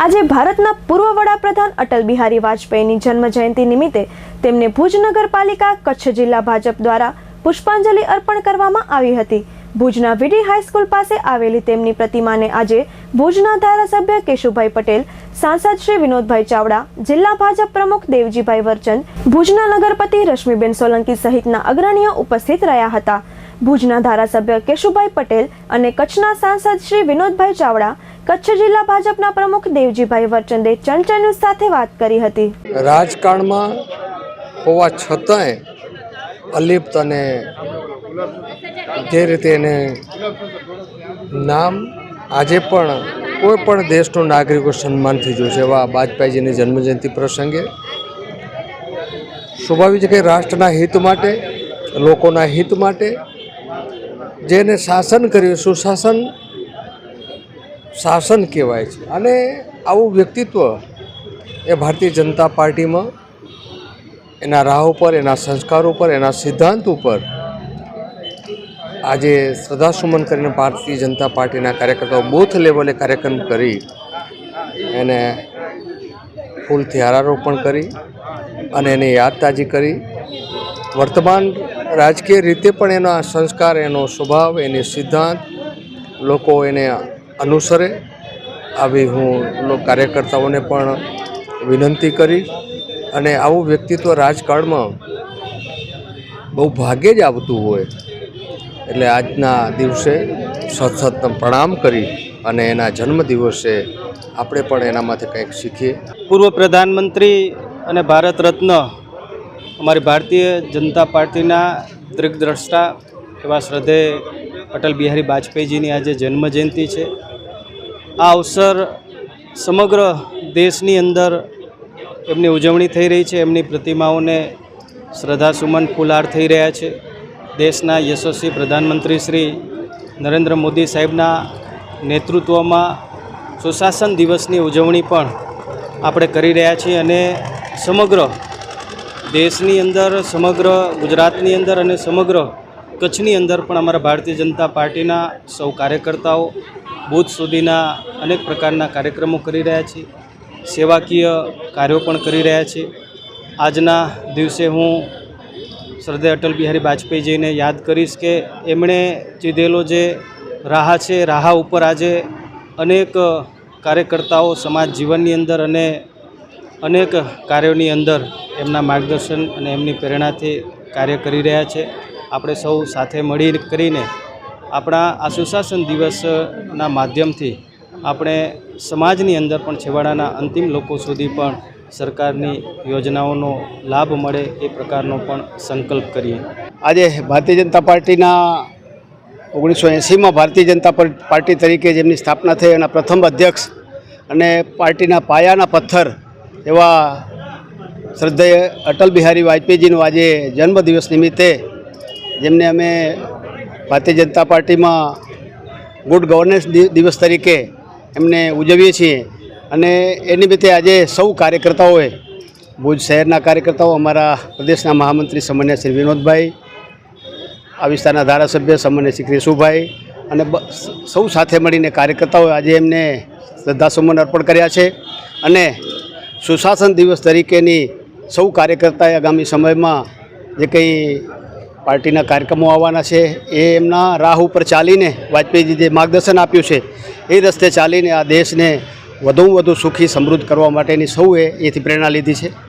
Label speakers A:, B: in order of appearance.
A: આજે ભારતના પૂર્વ વડાપ્રધાન અટલ બિહારી વાજપેયીની જન્મ જયંતિ નિમિત્તે તેમને ભુજ નગરપાલિકા કચ્છ જિલ્લા ભાજપ દ્વારા પુષ્પાંજલિ અર્પણ કરવામાં આવી હતી. ભુજના વીડી હાઈસ્કૂલ પાસે આવેલી તેમની પ્રતિમાને આજે ભુજના ધારાસભ્ય કેશુભાઈ પટેલ, સાંસદ શ્રી વિનોદભાઈ ચાવડા, જિલ્લા ભાજપ પ્રમુખ દેવજીભાઈ વર્ચન, ભુજના નગરપતિ રશ્મિબેન સોલંકી સહિતના અગ્રણીઓ ઉપસ્થિત રહ્યા હતા. ભુજના ધારાસભ્ય કેશુભાઈ પટેલ અને કચ્છના સાંસદ શ્રી વિનોદભાઈ ચાવડા કચ્છ જિલ્લા ભાજપના પ્રમુખ દેવજીભાઈ વરચંદે ન્યૂઝ સાથે વાત કરી હતી.
B: રાજકારણમાં હોવા છતાંય અલિપ્ત અને જે રીતે એને નામ આજે પણ કોઈ પણ દેશનો નાગરિકો સન્માનથી જોશે એવા વાજપેયીજીની જન્મજયંતિ પ્રસંગે. સ્વાભાવિક છે કે રાષ્ટ્રના હિત માટે, લોકોના હિત માટે, જેને શાસન કર્યું, સુશાસન શાસન કહેવાય છે. અને આવું વ્યક્તિત્વ એ ભારતીય જનતા પાર્ટીમાં, એના રાહ ઉપર, એના સંસ્કાર ઉપર, એના સિદ્ધાંત ઉપર આજે શ્રદ્ધાસુમન કરીને ભારતીય જનતા પાર્ટીના કાર્યકર્તાઓ બૂથ લેવલે કાર્યક્રમ કરી એને ફૂલથી હારારોપણ કરી અને એને યાદ તાજી કરી. વર્તમાન રાજકીય રીતે પણ એના સંસ્કાર, એનો સ્વભાવ, એની સિદ્ધાંત, લોકો એને અનુસરે આવી હું કાર્યકર્તાઓને પણ વિનંતી કરી અને આવું વ્યક્તિત્વ રાજકારણમાં બહુ ભાગ્યે જ આવતું હોય એટલે આજના દિવસે સતત પ્રણામ કરી અને એના જન્મદિવસે આપણે પણ એનામાંથી કંઈક શીખીએ.
C: પૂર્વ પ્રધાનમંત્રી અને ભારત રત્ન અમારી ભારતીય જનતા પાર્ટીના દિગ્દ્રષ્ટા એવા શ્રદ્ધે અટલ બિહારી વાજપેયીજીની આજે જન્મજયંતિ છે. આ અવસર સમગ્ર દેશની અંદર એમની ઉજવણી થઈ રહી છે. એમની પ્રતિમાઓને શ્રદ્ધાસુમન ફૂલહાર થઈ રહ્યા છે. દેશના યશસ્વી પ્રધાનમંત્રી શ્રી નરેન્દ્ર મોદી સાહેબના નેતૃત્વમાં સુશાસન દિવસની ઉજવણી પણ આપણે કરી રહ્યા છીએ અને સમગ્ર દેશની અંદર, સમગ્ર ગુજરાતની અંદર અને સમગ્ર કચ્છની અંદર પણ અમારા ભારતીય જનતા પાર્ટીના સૌ કાર્યકર્તાઓ બૂથ સુધીના અનેક પ્રકારના કાર્યક્રમો કરી રહ્યા છે, સેવાકીય કાર્યો પણ કરી રહ્યા છે. આજના દિવસે હું સરદાર અટલ બિહારી વાજપેયીજીને યાદ કરીશ કે એમણે ચીધેલો જે રાહ છે, રાહ ઉપર આજે અનેક કાર્યકર્તાઓ સમાજ જીવનની અંદર અને અનેક કાર્યોની અંદર એમના માર્ગદર્શન અને એમની પ્રેરણાથી કાર્ય કરી રહ્યા છે. આપણે સૌ સાથે મળી કરીને આપણા આ સુશાસન દિવસના માધ્યમથી આપણે સમાજની અંદર પણ છેવાડાના અંતિમ લોકો સુધી પણ સરકારની યોજનાઓનો લાભ મળે એ પ્રકારનો પણ સંકલ્પ કરીએ.
D: આજે ભારતીય જનતા પાર્ટીના ઓગણીસો એંસીમાં ભારતીય જનતા પાર્ટી તરીકે જેમની સ્થાપના થઈ એના પ્રથમ અધ્યક્ષ અને પાર્ટીના પાયાના પથ્થર એવા શ્રદ્ધેય અટલ બિહારી વાજપેયીજીનો આજે જન્મદિવસ નિમિત્તે જેમને અમે ભારતીય જનતા પાર્ટીમાં ગુડ ગવર્નન્સ દિવસ તરીકે એમને ઉજવીએ છીએ. અને એ નિમિત્તે આજે સૌ કાર્યકર્તાઓએ, ભુજ શહેરના કાર્યકર્તાઓ, અમારા પ્રદેશના મહામંત્રી સામાન્ય શ્રી વિનોદભાઈ, આ વિસ્તારના ધારાસભ્ય સામાન્ય શ્રી ક્રિશુભાઈ અને સૌ સાથે મળીને કાર્યકર્તાઓએ આજે એમને શ્રદ્ધાસુમન અર્પણ કર્યા છે. અને સુશાસન દિવસ તરીકેની સૌ કાર્યકર્તાએ આગામી સમયમાં જે કંઈ પાર્ટીના કાર્યક્રમો આવવાના છે. એ એમના રાહ ઉપર ચાલીને વાજપેયીજી જે માર્ગદર્શન આપ્યું છે, એ રસ્તે ચાલીને આ દેશને વધુમાં વધુ સુખી સમૃદ્ધ કરવા માટેની સૌએ એથી પ્રેરણા લીધી છે.